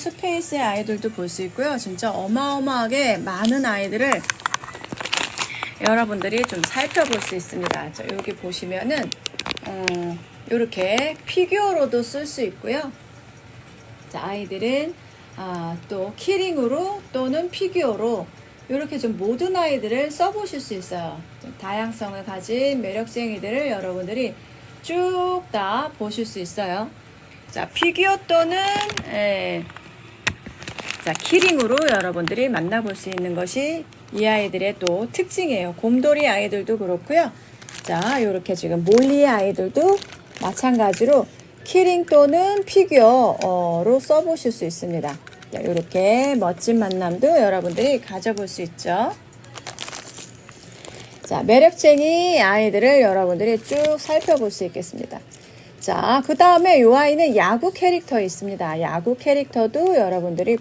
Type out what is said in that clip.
스페이스의 아이들도 볼 수 있고요. 진짜 어마어마하게 많은 아이들을 여러분들이 좀 살펴볼 수 있습니다. 자, 여기 보시면은 어, 이렇게 피규어로도 쓸 수 있고요. 자, 아이들은 아, 또 키링으로 또는 피규어로 이렇게 좀 모든 아이들을 써보실 수 있어요. 좀 다양성을 가진 매력쟁이들을 여러분들이 쭉 다 보실 수 있어요. 자, 피규어 또는 에, 자, 키링으로 여러분들이 만나볼 수 있는 것이 이 아이들의 또 특징이에요. 곰돌이 아이들도 그렇고요. 자, 이렇게 지금 몰리의 아이들도 마찬가지로 키링 또는 피규어로 써보실 수 있습니다. 자, 이렇게 멋진 만남도 여러분들이 가져볼 수 있죠. 자, 매력쟁이 아이들을 여러분들이 쭉 살펴볼 수 있겠습니다. 자, 그 다음에 이 아이는 야구 캐릭터 있습니다. 야구 캐릭터도 여러분들이